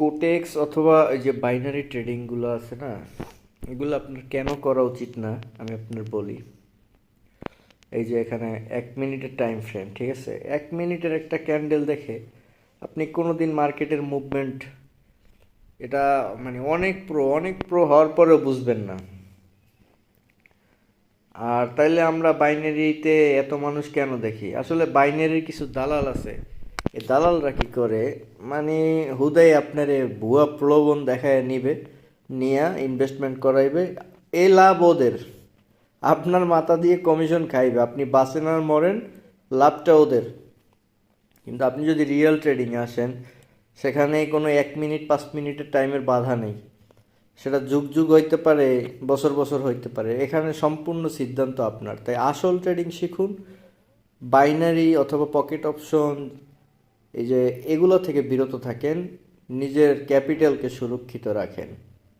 Quotex অথবা এই যে বাইনারি ট্রেডিংগুলো আছে না, এগুলো আপনার কেন করা উচিত না? আমি আপনার বলি। এই যে এখানে এক মিনিটের টাইম ফ্রেম ঠিক আছে? এক মিনিটের একটা ক্যান্ডেল দেখে আপনি কোনো দিন মার্কেটের মুভমেন্ট এটা মানে অনেক প্রো অনেক প্রো হওয়ার পরেও বুঝবেন না। আর তাইলে আমরা বাইনারিতে এত মানুষ কেন দেখি? আসলে বাইনারির কিছু দালাল আছে। এই দালালরা কি করে? মানে হুদাই আপনার ভুয়া প্রলোভন দেখায় নিবে, নিয়ে ইনভেস্টমেন্ট করাইবে, এ লাভ ওদের। আপনার মাথা দিয়ে কমিশন খাইবে, আপনি বাঁচেন আর মরেন, লাভটা ওদের। কিন্তু আপনি যদি রিয়েল ট্রেডিংয়ে আসেন, সেখানে কোনো এক মিনিট, পাঁচ মিনিটের টাইমের বাধা নেই। সেটা যুগ যুগ হইতে পারে, বছর বছর হইতে পারে, এখানে সম্পূর্ণ সিদ্ধান্ত আপনার। তাই আসল ট্রেডিং শিখুন বাইনারি অথবা পকেট অপশন এই যে এগুলো থেকে বিরত থাকেন নিজের ক্যাপিটালকে সুরক্ষিত রাখেন।